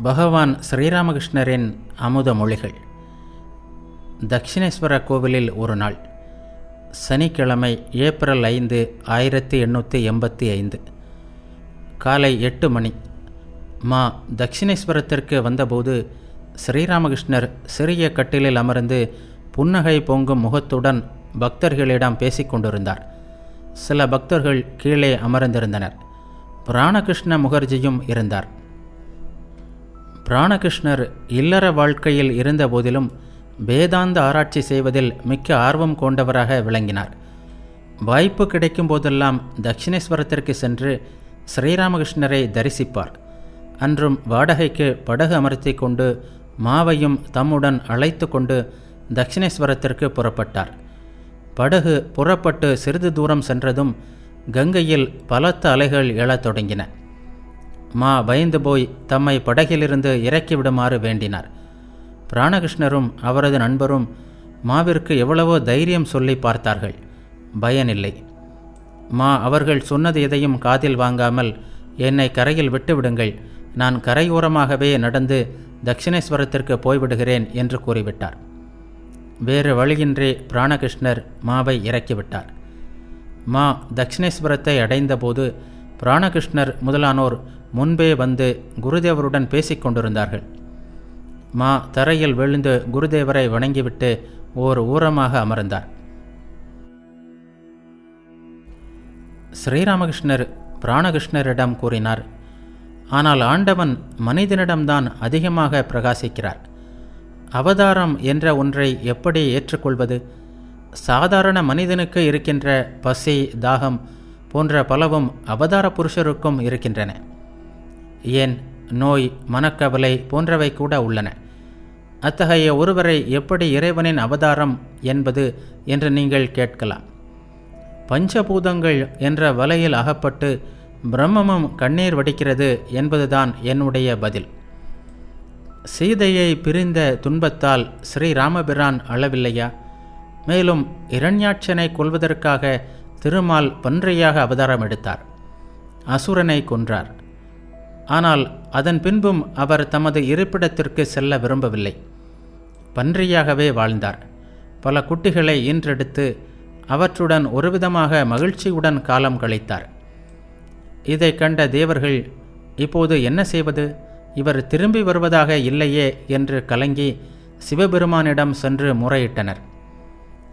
பகவான் ஸ்ரீராமகிருஷ்ணரின் அமுத மொழிகள். தக்ஷிணேஸ்வர கோவிலில் ஒரு நாள் சனிக்கிழமை ஏப்ரல் ஐந்து ஆயிரத்தி எண்ணூற்றி எண்பத்தி ஐந்து. காலை எட்டு மணி. மா தக்ஷிணேஸ்வரத்திற்கு வந்தபோது ஸ்ரீராமகிருஷ்ணர் சிறிய கட்டிலில் அமர்ந்து புன்னகை பொங்கும் முகத்துடன் பக்தர்களிடம் பேசிக் கொண்டிருந்தார். சில பக்தர்கள் கீழே அமர்ந்திருந்தனர். பிராணகிருஷ்ண முகர்ஜியும் இருந்தார். பிராணகிருஷ்ணர் இல்லற வாழ்க்கையில் இருந்தபோதிலும் வேதாந்த ஆராய்ச்சி செய்வதில் மிக்க ஆர்வம் கொண்டவராக விளங்கினார். வாய்ப்பு கிடைக்கும் போதெல்லாம் தட்சிணேஸ்வரத்திற்கு சென்று ஸ்ரீராமகிருஷ்ணரை தரிசிப்பார். அன்றும் வாடகைக்கு படகு அமர்த்தி கொண்டு மாவையும் தம்முடன் அழைத்து கொண்டு தட்சிணேஸ்வரத்திற்கு புறப்பட்டார். படகு புறப்பட்டு சிறிது தூரம் சென்றதும் கங்கையில் பலத்த அலைகள் எழத் தொடங்கின. மா பயந்து போய் தம்மை படகிலிருந்து இறக்கிவிடுமாறு வேண்டினார். பிராணகிருஷ்ணரும் அவரது நண்பரும் மாவிற்கு எவ்வளவோ தைரியம் சொல்லி பார்த்தார்கள். பயனில்லை. மா அவர்கள் சொன்னது எதையும் காதில் வாங்காமல் என்னை கரையில் விட்டுவிடுங்கள் நான் கரையோரமாகவே நடந்து தட்சிணேஸ்வரத்திற்கு போய்விடுகிறேன் என்று கூறிவிட்டார். வேறு வழியின்றி பிராணகிருஷ்ணர் மாவை இறக்கிவிட்டார் மா தட்சிணேஸ்வரத்தை அடைந்தபோது பிராணகிருஷ்ணர் முதலானோர் முன்பே வந்து குருதேவருடன் பேசிக் கொண்டிருந்தார்கள் மா தரையில் விழுந்து குருதேவரை வணங்கிவிட்டு ஓர் ஊரமாக அமர்ந்தார். ஸ்ரீராமகிருஷ்ணர் பிராணகிருஷ்ணரிடம் கூறினார் ஆனால் ஆண்டவன் மனிதனிடம்தான் அதிகமாக பிரகாசிக்கிறார். அவதாரம் என்ற ஒன்றை எப்படி ஏற்றுக்கொள்வது? சாதாரண மனிதனுக்கு இருக்கின்ற பசி தாகம் போன்ற பலவும் அவதார புருஷருக்கும் இருக்கின்றன. ஏன் நோய் மனக்கவலை போன்றவை கூட உள்ளன. அத்தகைய ஒருவரை எப்படி இறைவனின் அவதாரம் என்பது என்று நீங்கள் கேட்கலாம். பஞ்சபூதங்கள் என்ற வலையில் அகப்பட்டு பிரம்மமும் கண்ணீர் வடிக்கிறது என்பதுதான் என்னுடைய பதில். சீதையை பிரிந்த துன்பத்தால் ஸ்ரீராமபிரான் அளவில்லையா? மேலும் இரண்யாட்சனை கொல்வதற்காக திருமால் பன்றியாக அவதாரம் எடுத்தார். அசுரனை கொன்றார். ஆனால் அதன் பின்பும் அவர் தமது இருப்பிடத்திற்கு செல்ல விரும்பவில்லை. பன்றியாகவே வாழ்ந்தார். பல குட்டிகளை ஈன்றெடுத்து அவற்றுடன் ஒருவிதமாக மகிழ்ச்சியுடன் காலம் கழித்தார். இதை கண்ட தேவர்கள் இப்போது என்ன செய்வது? இவர் திரும்பி வருவதாக இல்லையே என்று கலங்கி சிவபெருமானிடம் சென்று முறையிட்டனர்.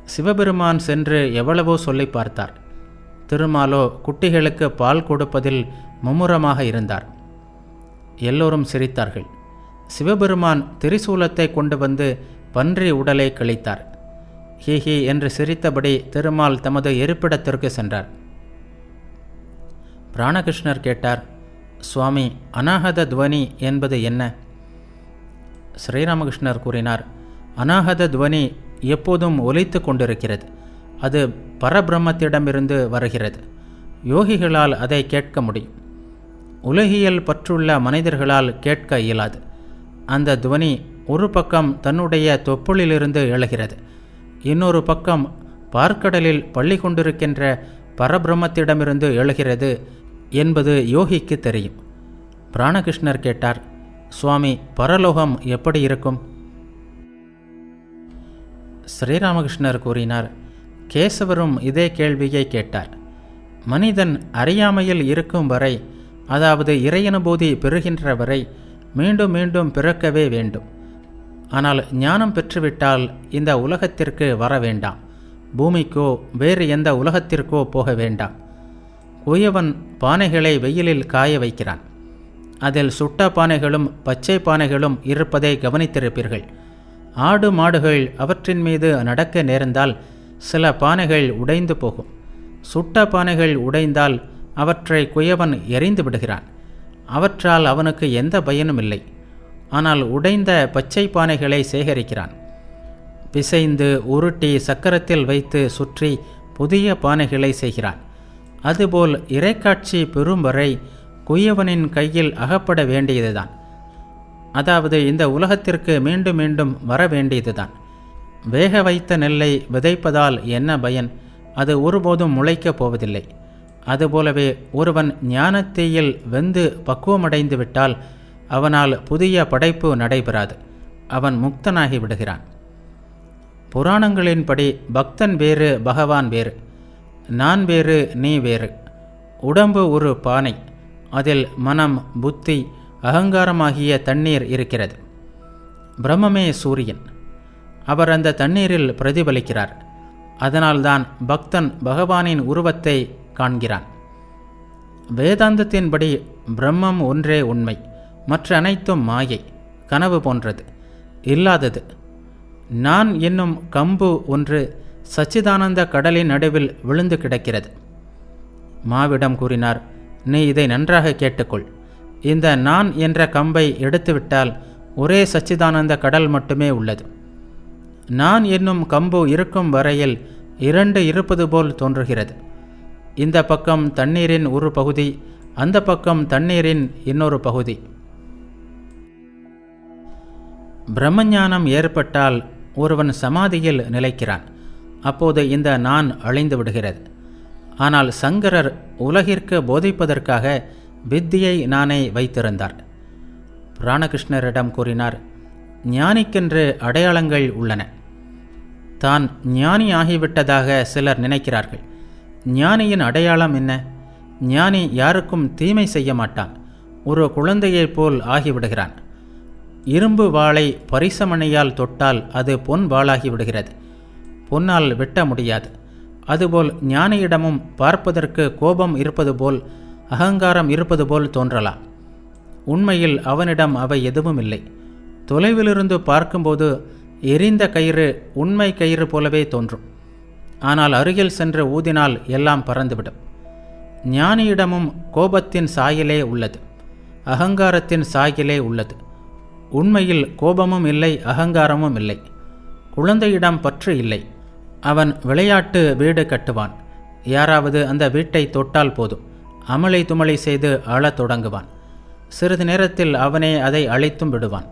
சிவபெருமான் சென்று எவ்வளவோ சொல்லி பார்த்தார். திருமாலோ குட்டிகளுக்கு பால் கொடுப்பதில் மும்முரமாக இருந்தார். எல்லோரும் சிரித்தார்கள். சிவபெருமான் திரிசூலத்தை கொண்டு வந்து பன்றி உடலை கழித்தார். ஹிஹி என்று சிரித்தபடி திருமால் தமது இருப்பிடத்திற்கு சென்றார். பிராணகிருஷ்ணர் கேட்டார் சுவாமி அநாகத துவனி என்பது என்ன? ஸ்ரீராமகிருஷ்ணர் கூறினார் அநாகத துவனி எப்போதும் ஒலித்து கொண்டிருக்கிறது. அது பரபிரம்மத்திடமிருந்து வருகிறது. யோகிகளால் அதை கேட்க முடியும். உலகியல் பற்றுள்ள மனிதர்களால் கேட்க இயலாது. அந்த துவனி ஒரு பக்கம் தன்னுடைய தொப்புளிலிருந்து எழுகிறது இன்னொரு பக்கம் பார்க்கடலில் பள்ளி கொண்டிருக்கின்ற பரபிரம்மத்திடமிருந்து எழுகிறது என்பது யோகிக்கு தெரியும். பிராணகிருஷ்ணர் கேட்டார் சுவாமி பரலோகம் எப்படி இருக்கும்? ஸ்ரீராமகிருஷ்ணர் கூறினார் கேசவரும் இதே கேள்வியை கேட்டார். மனிதன் அறியாமையில் இருக்கும் வரை அதாவது இறையனுபூதி பெறுகின்ற வரை மீண்டும் மீண்டும் பிறக்கவே வேண்டும். ஆனால் ஞானம் பெற்றுவிட்டால் இந்த உலகத்திற்கு வர வேண்டாம். பூமிக்கோ வேறு எந்த உலகத்திற்கோ போக வேண்டாம். குயவன் பானைகளை வெயிலில் காய வைக்கிறான். அதில் சுட்ட பானைகளும் பச்சை பானைகளும் இருப்பதை கவனித்திருப்பீர்கள். ஆடு மாடுகள் அவற்றின் மீது நடக்க நேர்ந்தால் சில பானைகள் உடைந்து போகும். சுட்ட பானைகள் உடைந்தால் அவற்றை குயவன் எரிந்து விடுகிறான். அவற்றால் அவனுக்கு எந்த பயனும் இல்லை. ஆனால் உடைந்த பச்சை பானைகளை சேகரிக்கிறான். பிசைந்து உருட்டி சக்கரத்தில் வைத்து சுற்றி புதிய பானைகளை செய்கிறான். அதுபோல் இறைக்காட்சி பெறும் வரை குயவனின் கையில் அகப்பட வேண்டியதுதான். அதாவது இந்த உலகத்திற்கு மீண்டும் மீண்டும் வர வேண்டியதுதான். வேக வைத்த நெல்லை விதைப்பதால் என்ன பயன்? அது ஒருபோதும் முளைக்கப் போவதில்லை. அதுபோலவே ஒருவன் ஞானத்தீயில் வெந்து பக்குவமடைந்து விட்டால் அவனால் புதிய படைப்பு நடைபெறாது. அவன் முக்தனாகி விடுகிறான். புராணங்களின்படி பக்தன் வேறு பகவான் வேறு. நான் வேறு நீ வேறு. உடம்பு ஒரு பானை. அதில் மனம் புத்தி அகங்காரமாகிய தண்ணீர் இருக்கிறது. பிரம்மமே சூரியன். அவர் அந்த தண்ணீரில் பிரதிபலிக்கிறார். அதனால்தான் பக்தன் பகவானின் உருவத்தை காண்கிறான். வேதாந்தத்தின்படி பிரம்மம் ஒன்றே உண்மை மற்ற அனைத்தும் மாயை கனவு போன்றது இல்லாதது. நான் என்னும் கம்பு ஒன்று சச்சிதானந்த கடலின் நடுவில் விழுந்து கிடக்கிறது. மாவிடம் கூறினார் நீ இதை நன்றாக கேட்டுக்கொள். இந்த நான் என்ற கம்பை எடுத்துவிட்டால் ஒரே சச்சிதானந்த கடல் மட்டுமே உள்ளது. நான் என்னும் கம்பு இருக்கும் வரையில் இரண்டு இருப்பது போல் தோன்றுகிறது. இந்த பக்கம் தண்ணீரின் ஒரு பகுதி அந்த பக்கம் தண்ணீரின் இன்னொரு பகுதி. பிரம்மஞானம் ஏற்பட்டால் ஒருவன் சமாதியில் நிலைக்கிறான். அப்போது இந்த நான் அழிந்து விடுகிறது. ஆனால் சங்கரர் உலகிற்கு போதிப்பதற்காக வித்தியை நானே வைத்திருந்தார். பிராணகிருஷ்ணரிடம் கூறினார் ஞானிக்கென்று அடையாளங்கள் உள்ளன. தான் ஞானி ஆகிவிட்டதாக சிலர் நினைக்கிறார்கள். ஞானியின் அடையாளம் என்ன? ஞானி யாருக்கும் தீமை செய்ய மாட்டான். ஒரு குழந்தையைப் போல் ஆகிவிடுகிறான். இரும்பு வாளை பரிசமணையால் தொட்டால் அது பொன் வாளாகி விடுகிறது. பொன்னால் வெட்ட முடியாது. அதுபோல் ஞானியிடமும் பார்ப்பதற்கு கோபம் இருப்பது போல் அகங்காரம் இருப்பது போல் தோன்றலாம். உண்மையில் அவனிடம் அவை எதுவும் இல்லை. தொலைவிலிருந்து பார்க்கும்போது எரிந்த கயிறு உண்மை கயிறு போலவே தோன்றும். ஆனால் அருகில் சென்று ஊதினால் எல்லாம் பறந்துவிடும். ஞானியிடமும் கோபத்தின் சாயலே உள்ளது. அகங்காரத்தின் சாயலே உள்ளது. உண்மையில் கோபமும் இல்லை அகங்காரமும் இல்லை. குழந்தையிடம் பற்று இல்லை. அவன் விளையாட்டு வீடு கட்டுவான். யாராவது அந்த வீட்டை தொட்டால் போதும். அமளை துமளி செய்து அழத் தொடங்குவான். சிறிது நேரத்தில் அவனே அதை அழைத்தும் விடுவான்.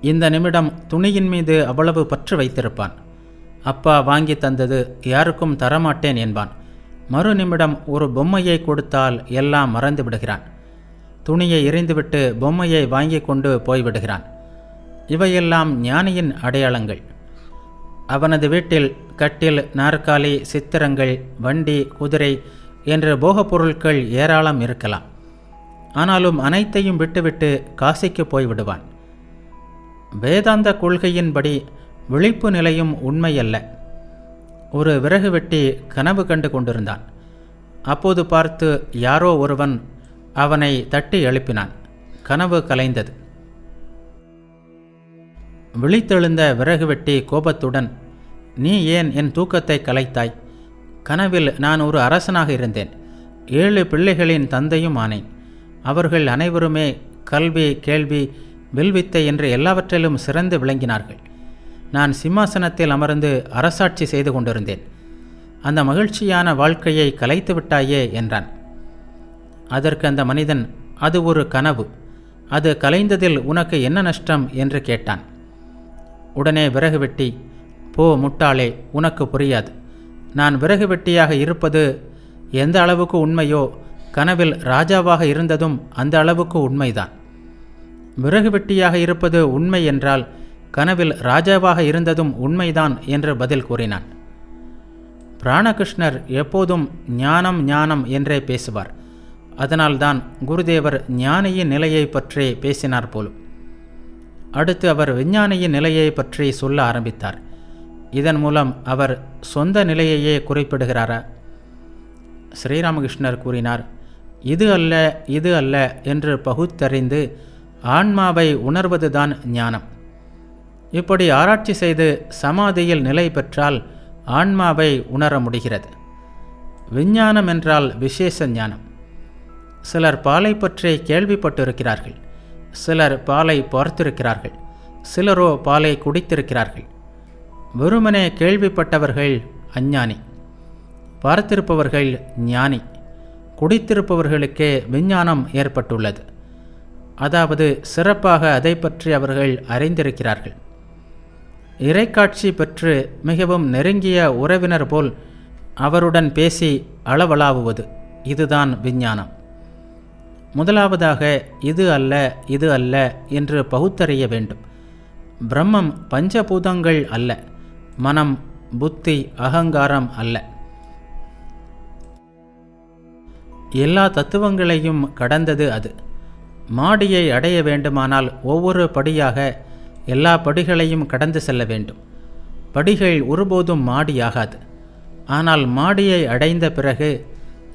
இந்த நிமிடம் துணியின் மீது அவ்வளவு பற்று வைத்திருப்பான். அப்பா வாங்கி தந்தது யாருக்கும் தரமாட்டேன் என்பான். மறு நிமிடம் ஒரு பொம்மையை கொடுத்தால் எல்லாம் மறந்து விடுகிறான். துணியை எரிந்துவிட்டு பொம்மையை வாங்கி கொண்டு போய்விடுகிறான். இவையெல்லாம் ஞானியின் அடையாளங்கள். அவனது வீட்டில் கட்டில் நாற்காலி சித்திரங்கள் வண்டி குதிரை என்ற போகப் பொருட்கள் ஏராளம் இருக்கலாம். ஆனாலும் அனைத்தையும் விட்டுவிட்டு காசிக்கு போய்விடுவான். வேதாந்த கொள்கையின்படி விழிப்பு நிலையும் உண்மையல்ல. ஒரு விறகு வெட்டி கனவு கண்டு கொண்டிருந்தான். அப்போது பார்த்து யாரோ ஒருவன் அவனை தட்டி எழுப்பினான். கனவு கலைந்தது. விழித்தெழுந்த விறகு வெட்டி கோபத்துடன் நீ ஏன் என் தூக்கத்தை கலைத்தாய்? கனவில் நான் ஒரு அரசனாக இருந்தேன். ஏழு பிள்ளைகளின் தந்தையும் ஆனேன். அவர்கள் அனைவருமே கல்வி கேள்வி வில்வித்தை என்று எல்லாவற்றிலும் சிறந்து விளங்கினார்கள். நான் சிம்மாசனத்தில் அமர்ந்து அரசாட்சி செய்து கொண்டிருந்தேன். அந்த மகிழ்ச்சியான வாழ்க்கையை கலைத்து விட்டாயே என்றான். அதற்கு அந்த மனிதன் அது ஒரு கனவு. அது கலைந்ததில் உனக்கு என்ன நஷ்டம்? என்று கேட்டான். உடனே விறகு வெட்டி போ முட்டாளே உனக்கு புரியாது. நான் விறகு வெட்டியாக இருப்பது எந்த அளவுக்கு உண்மையோ கனவில் ராஜாவாக இருந்ததும் அந்த அளவுக்கு உண்மைதான். விறகு வெட்டியாக இருப்பது உண்மை என்றால் கனவில் ராஜாவாக இருந்ததும் உண்மைதான் என்று பதில் கூறினான். பிராணகிருஷ்ணர் எப்போதும் ஞானம் ஞானம் என்றே பேசுவார். அதனால்தான் குருதேவர் ஞானியின் நிலையை பற்றி பேசினார் போலும். அடுத்து அவர் விஞ்ஞானியின் நிலையை பற்றி சொல்ல ஆரம்பித்தார். இதன் மூலம் அவர் சொந்த நிலையையே குறிப்பிடுகிறாரா? ஸ்ரீராமகிருஷ்ணர் கூறினார் இது அல்ல இது அல்ல என்று பகுத்தறிந்து ஆன்மாவை உணர்வதுதான் ஞானம். இப்படி ஆராய்ச்சி செய்து சமாதியில் நிலை பெற்றால் ஆன்மாவை உணர முடிகிறது. விஞ்ஞானம் என்றால் விசேஷ ஞானம். சிலர் பாலை பற்றி கேள்விப்பட்டிருக்கிறார்கள். சிலர் பாலை பார்த்திருக்கிறார்கள். சிலரோ பாலை குடித்திருக்கிறார்கள். வெறுமனே கேள்விப்பட்டவர்கள் அஞ்ஞானி. பார்த்திருப்பவர்கள் ஞானி. குடித்திருப்பவர்களுக்கே விஞ்ஞானம் ஏற்பட்டுள்ளது. அதாவது சிறப்பாக அதை பற்றி அவர்கள் அறிந்திருக்கிறார்கள். இறைக்காட்சி பெற்று மிகவும் நெருங்கிய உறவினர் போல் அவருடன் பேசி அளவலாவுவது. இதுதான் விஞ்ஞானம். முதலாவதாக இது அல்ல இது அல்ல என்று பகுத்தறிய வேண்டும். பிரம்மம் பஞ்சபூதங்கள் அல்ல. மனம் புத்தி அகங்காரம் அல்ல. எல்லா தத்துவங்களையும் கடந்தது அது. மாடியை அடைய வேண்டுமானால் ஒவ்வொரு படியாக எல்லா படிகளையும் கடந்து செல்ல வேண்டும். படிகள் ஒருபோதும் மாடியாகாது. ஆனால் மாடியை அடைந்த பிறகு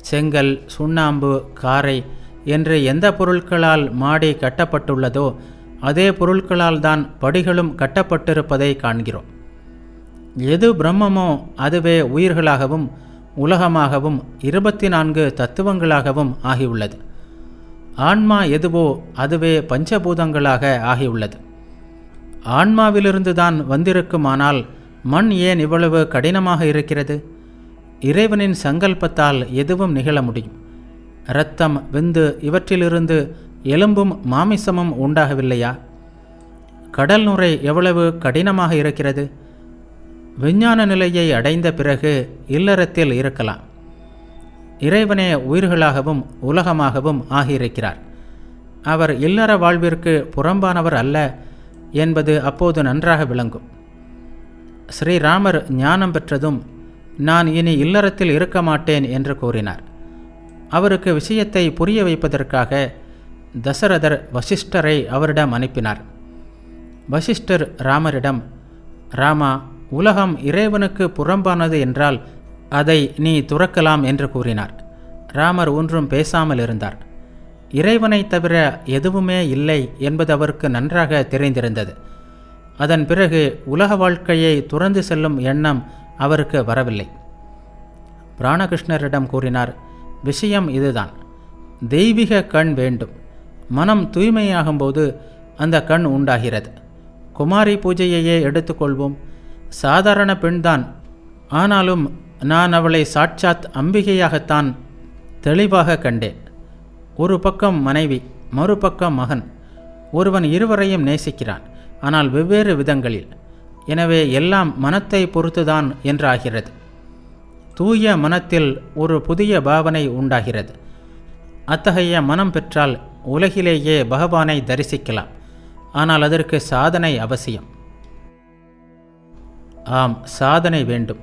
செங்கல் சுண்ணாம்பு காரை என்று எந்த பொருட்களால் மாடி கட்டப்பட்டுள்ளதோ அதே பொருட்களால் தான் படிகளும் கட்டப்பட்டிருப்பதை காண்கிறோம். எது பிரம்மமோ அதுவே உயிர்களாகவும் உலகமாகவும் இருபத்தி நான்கு தத்துவங்களாகவும் ஆகியுள்ளது. ஆன்மா எதுவோ அதுவே பஞ்சபூதங்களாக ஆகியுள்ளது. ஆன்மாவிலிருந்து தான் வந்திருக்குமானால் மண் ஏன் இவ்வளவு கடினமாக இருக்கிறது? இறைவனின் சங்கல்பத்தால் எதுவும் நிகழ முடியும். இரத்தம் விந்து இவற்றிலிருந்து எலும்பும் மாமிசமும் உண்டாகவில்லையா? கடல் நுரை எவ்வளவு கடினமாக இருக்கிறது? விஞ்ஞான நிலையை அடைந்த பிறகு இல்லறத்தில் இருக்கலாம். இறைவனே உயிர்களாகவும் உலகமாகவும் ஆகியிருக்கிறார். அவர் இல்லற வாழ்விற்கு புறம்பானவர் அல்ல என்பது அப்போது நன்றாக விளங்கும். ஸ்ரீராமர் ஞானம் பெற்றதும் நான் இனி இல்லறத்தில் இருக்க மாட்டேன் என்று கூறினார். அவருக்கு விஷயத்தை புரிய வைப்பதற்காக தசரதர் வசிஷ்டரை அவரிடம் அனுப்பினார். வசிஷ்டர் ராமரிடம் ராமா உலகம் இறைவனுக்கு புறம்பானது என்றால் அதை நீ துறக்கலாம் என்று கூறினார். ராமர் ஒன்றும் பேசாமல் இருந்தார். இறைவனை தவிர எதுவுமே இல்லை என்பது அவருக்கு நன்றாக தெரிந்திருந்தது. அதன் பிறகு உலக வாழ்க்கையை துறந்து செல்லும் எண்ணம் அவருக்கு வரவில்லை. பிராணகிருஷ்ணரிடம் கூறினார் விஷயம் இதுதான். தெய்வீக கண் வேண்டும். மனம் தூய்மையாகும்போது அந்த கண் உண்டாகிறது. குமாரி பூஜையையே எடுத்துக்கொள்வோம். சாதாரண பெண்தான் ஆனாலும் நான் அவளை சாட்சாத் அம்பிகையாகத்தான் தெளிவாக கண்டேன். ஒரு பக்கம் மனைவி மறுபக்கம் மகன். ஒருவன் இருவரையும் நேசிக்கிறான் ஆனால் வெவ்வேறு விதங்களில். எனவே எல்லாம் மனத்தை பொறுத்துதான் என்றாகிறது. தூய மனத்தில் ஒரு புதிய பாவனை உண்டாகிறது. அத்தகைய மனம் பெற்றால் உலகிலேயே பகவானை தரிசிக்கலாம். ஆனால் அதற்கு சாதனை அவசியம். ஆம் சாதனை வேண்டும்.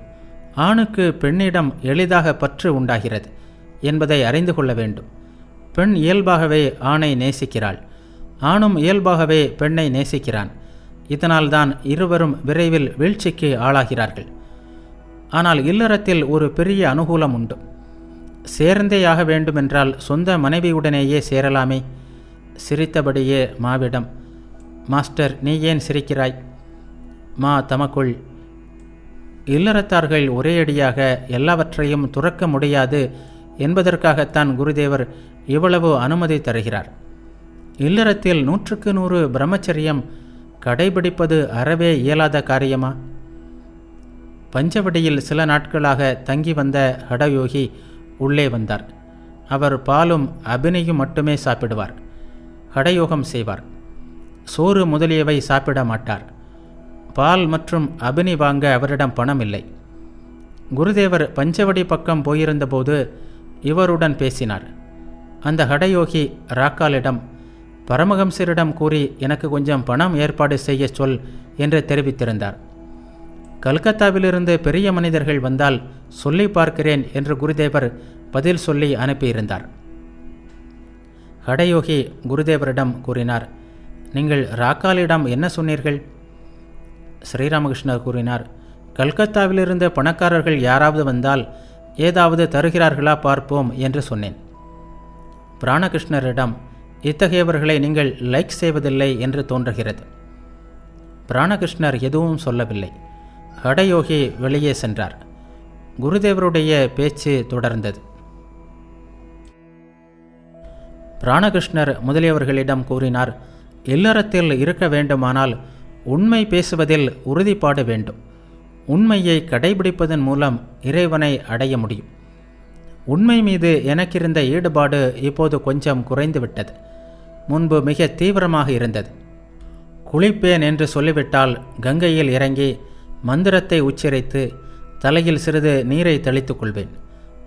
ஆணுக்கு பெண்ணிடம் எளிதாக பற்று உண்டாகிறது என்பதை அறிந்து கொள்ள வேண்டும். பெண் இயல்பாகவே ஆணை நேசிக்கிறாள். ஆணும் இயல்பாகவே பெண்ணை நேசிக்கிறான். இதனால்தான் இருவரும் விரைவில் வீழ்ச்சிக்கு ஆளாகிறார்கள். ஆனால் இல்லறத்தில் ஒரு பெரிய அனுகூலம் உண்டு. சேர்ந்தேயாக வேண்டுமென்றால் சொந்த மனைவியுடனேயே சேரலாமே. சிரித்தபடியே மாவிடம் மாஸ்டர் நீ ஏன் சிரிக்கிறாய்? மா தமக்குள். இல்லறத்தார்கள் ஒரேயடியாக எல்லாவற்றையும் துறக்க முடியாது. என்பதற்காகத்தான் குருதேவர் இவ்வளவு அனுமதி தருகிறார். இல்லறத்தில் நூற்றுக்கு நூறு பிரம்மச்சரியம் கடைபிடிப்பது அறவே இயலாத காரியமா? பஞ்சவடியில் சில நாட்களாக தங்கி வந்த ஹடயோகி உள்ளே வந்தார். அவர் பாலும் அபினியும் மட்டுமே சாப்பிடுவார். ஹடயோகம் செய்வார். சோறு முதலியவை சாப்பிட மாட்டார். பால் மற்றும் அபினி வாங்க அவரிடம் பணம் இல்லை குருதேவர் பஞ்சவடி பக்கம் போயிருந்தபோது இவருடன் பேசினார். அந்த ஹடயோகி ராக்காலிடம் பரமஹம்சரிடம் கூறி எனக்கு கொஞ்சம் பணம் ஏற்பாடு செய்ய சொல் என்று தெரிவித்திருந்தார். கல்கத்தாவிலிருந்து பெரிய மனிதர்கள் வந்தால் சொல்லி பார்க்கிறேன் என்று குருதேவர் பதில் சொல்லி அனுப்பியிருந்தார். ஹடயோகி குருதேவரிடம் கூறினார் நீங்கள் ராக்காலிடம் என்ன சொன்னீர்கள்? ஸ்ரீராமகிருஷ்ணர் கூறினார் கல்கத்தாவிலிருந்து பணக்காரர்கள் யாராவது வந்தால் ஏதாவது தருகிறார்களா பார்ப்போம் என்று சொன்னேன். பிராணகிருஷ்ணரிடம் இத்தகையவர்களை நீங்கள் லைக் செய்வதில்லை என்று தோன்றுகிறது. பிராணகிருஷ்ணர் எதுவும் சொல்லவில்லை. ஹடயோகி வெளியே சென்றார். குருதேவருடைய பேச்சு தொடர்ந்தது. பிராணகிருஷ்ணர் முதலியவர்களிடம் கூறினார் இல்லறத்தில் இருக்க வேண்டுமானால் உண்மை பேசுவதில் உறுதிப்பாடு வேண்டும். உண்மையை கடைபிடிப்பதன் மூலம் இறைவனை அடைய முடியும். உண்மை மீது எனக்கிருந்த ஈடுபாடு இப்போது கொஞ்சம் குறைந்துவிட்டது. முன்பு மிக தீவிரமாக இருந்தது. குளிப்பேன் என்று சொல்லிவிட்டால் கங்கையில் இறங்கி மந்திரத்தை உச்சரித்து தலையில் சிறிது நீரை தெளித்துக் கொள்வேன்.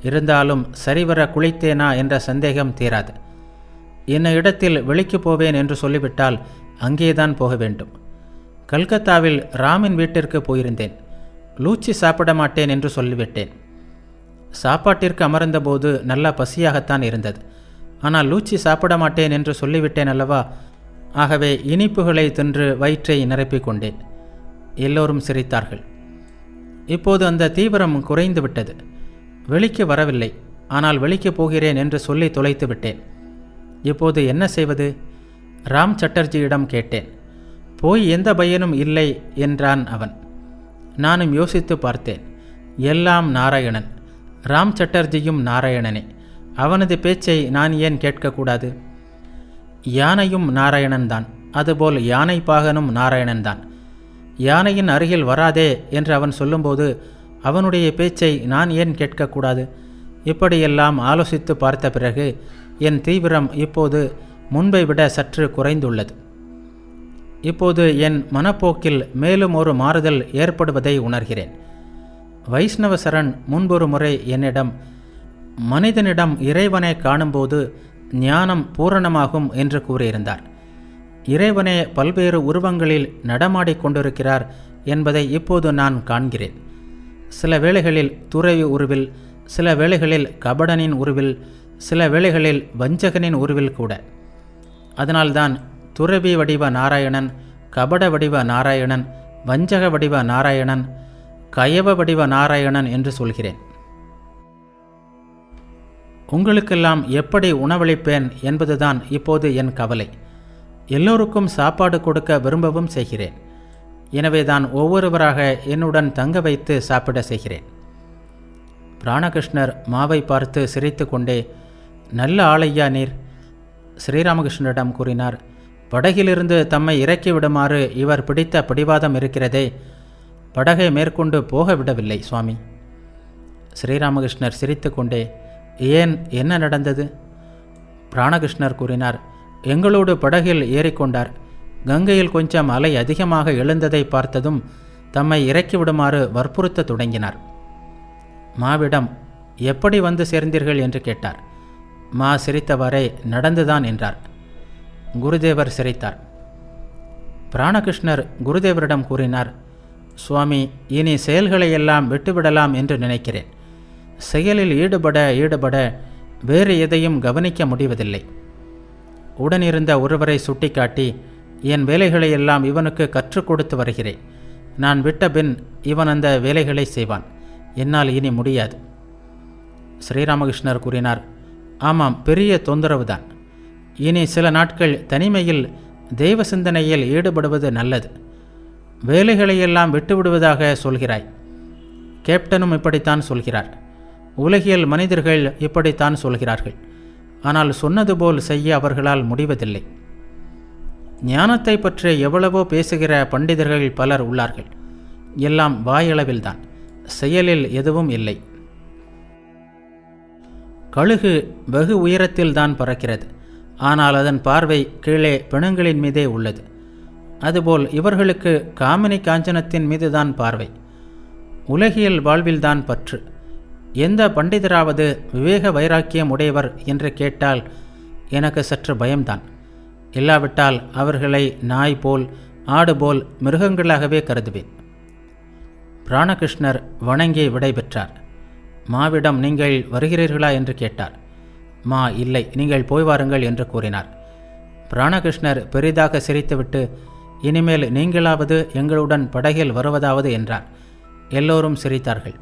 இருந்தாலும் சரிவர குளித்தேனா என்ற சந்தேகம் தீராது. என்ன இடத்தில் வெளிக்கு போவேன் என்று சொல்லிவிட்டால் அங்கேதான் போக வேண்டும். கல்கத்தாவில் ராமின் வீட்டிற்கு போயிருந்தேன். லூச்சி சாப்பிட மாட்டேன் என்று சொல்லிவிட்டேன். சாப்பாட்டிற்கு அமர்ந்தபோது நல்லா பசியாகத்தான் இருந்தது. ஆனால் லூச்சி சாப்பிட மாட்டேன் என்று சொல்லிவிட்டேன் அல்லவா? ஆகவே இனிப்புகளை தின்று வயிற்றை நிரப்பிக் கொண்டேன். எல்லோரும் சிரித்தார்கள். இப்போது அந்த தீவிரம் குறைந்து விட்டது. வெளிக்கு வரவில்லை. ஆனால் வெளிக்கு போகிறேன் என்று சொல்லி தொலைத்து விட்டேன். இப்போது என்ன செய்வது? ராம் சட்டர்ஜியிடம் கேட்டேன். போய் எந்த பயனும் இல்லை என்றான் அவன். நானும் யோசித்து பார்த்தேன். எல்லாம் நாராயணன். ராம் சட்டர்ஜியும் நாராயணனே. அவனது பேச்சை நான் ஏன் கேட்கக்கூடாது? யானையும் நாராயணன்தான். அதுபோல் யானை பாகனும் நாராயணன்தான். யானையின் அருகில் வராதே என்று அவன் சொல்லும்போது அவனுடைய பேச்சை நான் ஏன் கேட்கக்கூடாது? இப்படியெல்லாம் ஆலோசித்து பார்த்த பிறகு என் தீவிரம் இப்போது முன்பை விட சற்று குறைந்துள்ளது. இப்போது என் மனப்போக்கில் மேலும் ஒரு மாறுதல் ஏற்படுவதை உணர்கிறேன். வைஷ்ணவ சரண் முன்பொரு முறை என்னிடம் மனிதனிடம் இறைவனை காணும்போது ஞானம் பூரணமாகும் என்று கூறியிருந்தார். இறைவனே பல்வேறு உருவங்களில் நடமாடிக் கொண்டிருக்கிறார் என்பதை இப்போது நான் காண்கிறேன். சில வேளைகளில் துறவி உருவில் சில வேளைகளில் கபடனின் உருவில் சில வேளைகளில் வஞ்சகனின் உருவில் கூட. அதனால்தான் துறவி வடிவ நாராயணன் கபட வடிவ நாராயணன் வஞ்சக வடிவ நாராயணன் கயவ வடிவ நாராயணன் என்று சொல்கிறேன். உங்களுக்கெல்லாம் எப்படி உணவளிப்பேன் என்பதுதான் இப்போது என் கவலை. எல்லோருக்கும் சாப்பாடு கொடுக்க விரும்பவும் செய்கிறேன். எனவே தான் ஒவ்வொருவராக என்னுடன் தங்க வைத்து சாப்பிட செய்கிறேன். பிராணகிருஷ்ணர் மாவை பார்த்து சிரித்து கொண்டே நல்ல ஆளையா நீர் ஸ்ரீராமகிருஷ்ணரிடம் கூறினார். படகிலிருந்து தம்மை இறக்கிவிடுமாறு இவர் பிடித்த பிடிவாதம் இருக்கிறதே. படகை மேற்கொண்டு போக விடவில்லை சுவாமி. ஸ்ரீராமகிருஷ்ணர் சிரித்துக்கொண்டே ஏன் என்ன நடந்தது? பிராணகிருஷ்ணர் கூறினார் எங்களோடு படகில் ஏறிக்கொண்டார். கங்கையில் கொஞ்சம் அலை அதிகமாக எழுந்ததை பார்த்ததும் தம்மை இறக்கிவிடுமாறு வற்புறுத்த தொடங்கினார். மாவிடம் எப்படி வந்து சேர்ந்தீர்கள்? என்று கேட்டார். மா சிரித்தவாறே நடந்துதான் என்றார். குருதேவர் சிரித்தார். பிராணகிருஷ்ணர் குருதேவரிடம் கூறினார் சுவாமி இனி செயல்களை எல்லாம் விட்டுவிடலாம் என்று நினைக்கிறேன். செயலில் ஈடுபட ஈடுபட வேறு எதையும் கவனிக்க முடிவதில்லை. உடனிருந்த ஒருவரை சுட்டிக்காட்டி என் வேலைகளை எல்லாம் இவனுக்கு கற்றுக் கொடுத்து வருகிறேன். நான் விட்ட பின் இவன் அந்த வேலைகளை செய்வான். என்னால் இனி முடியாது. ஸ்ரீராமகிருஷ்ணர் கூறினார் ஆமாம் பெரிய தொந்தரவு தான் இனி சில நாட்கள் தனிமையில் தெய்வ சிந்தனையில் ஈடுபடுவது நல்லது. வேலைகளையெல்லாம் விட்டுவிடுவதாக சொல்கிறாய். கேப்டனும் இப்படித்தான் சொல்கிறார். உலகியல் மனிதர்கள் இப்படித்தான் சொல்கிறார்கள். ஆனால் சொன்னது போல் செய்ய அவர்களால் முடிவதில்லை. ஞானத்தை பற்றி எவ்வளவோ பேசுகிற பண்டிதர்கள் பலர் உள்ளார்கள். எல்லாம் வாயளவில்தான். செயலில் எதுவும் இல்லை. கழுகு வெகு உயரத்தில்தான் பறக்கிறது. ஆனால் அதன் பார்வை கீழே பிணங்களின் மீதே உள்ளது. அதுபோல் இவர்களுக்கு காமினி காஞ்சனத்தின் மீதுதான் பார்வை. உலகியல் வாழ்வில்தான் பற்று. எந்த பண்டிதராவது விவேக வைராக்கியம் உடையவர் என்று கேட்டால் எனக்கு சற்று பயம்தான். இல்லாவிட்டால் அவர்களை நாய் போல் ஆடு போல் மிருகங்களாகவே கருதுவேன். பிராணகிருஷ்ணர் வணங்கி விடைபெற்றார். மாவிடம் நீங்கள் வருகிறீர்களா? என்று கேட்டார். மா இல்லை நீங்கள் போய் வாருங்கள் என்று கூறினார். பிராணகிருஷ்ணர் பெரிதாக சிரித்துவிட்டு இனிமேல் நீங்களாவது எங்களுடன் படகில் வருவதாவது என்றார். எல்லோரும் சிரித்தார்கள்.